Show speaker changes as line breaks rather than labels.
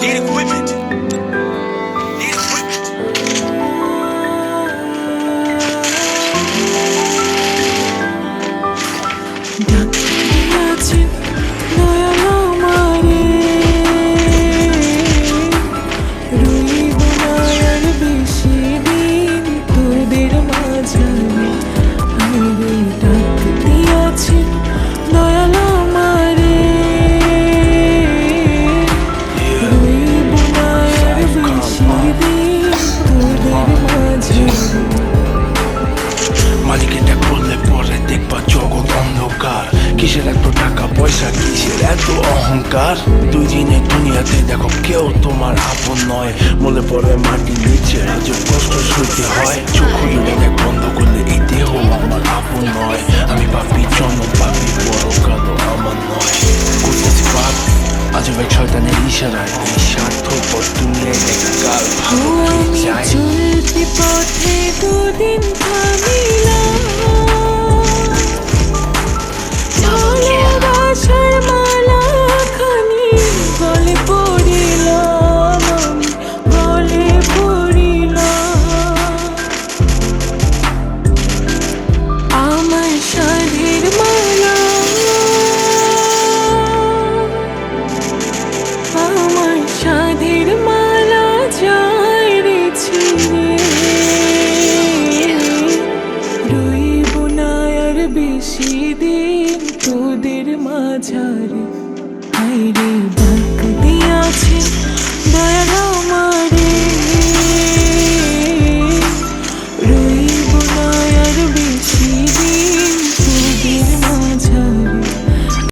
Need equipment.
এটা করলে পরে দেখবা জগৎ অন্ধকার কিসের এত টাকা পয়সা কিসের এত অহংকার দুই দিনের দুনিয়াতে দেখো কেউ তোমার আপন নয় মনে পড়ে মাটির নিচে আজ কষ্ট সইতে হয় চোখ খুলে দেখ বন্ধ করলে এই দেহ আমার আপন নয় আমি পাপি জন পাপি বড় কালো আমার নয় করতেছি পাপ আজ এক শয়তানের ইশারায় স্বার্থপর দুনিয়ায় এক কাল ভালো
চলতি পথে দুদিন বেশি দিন তোদের মাঝারে।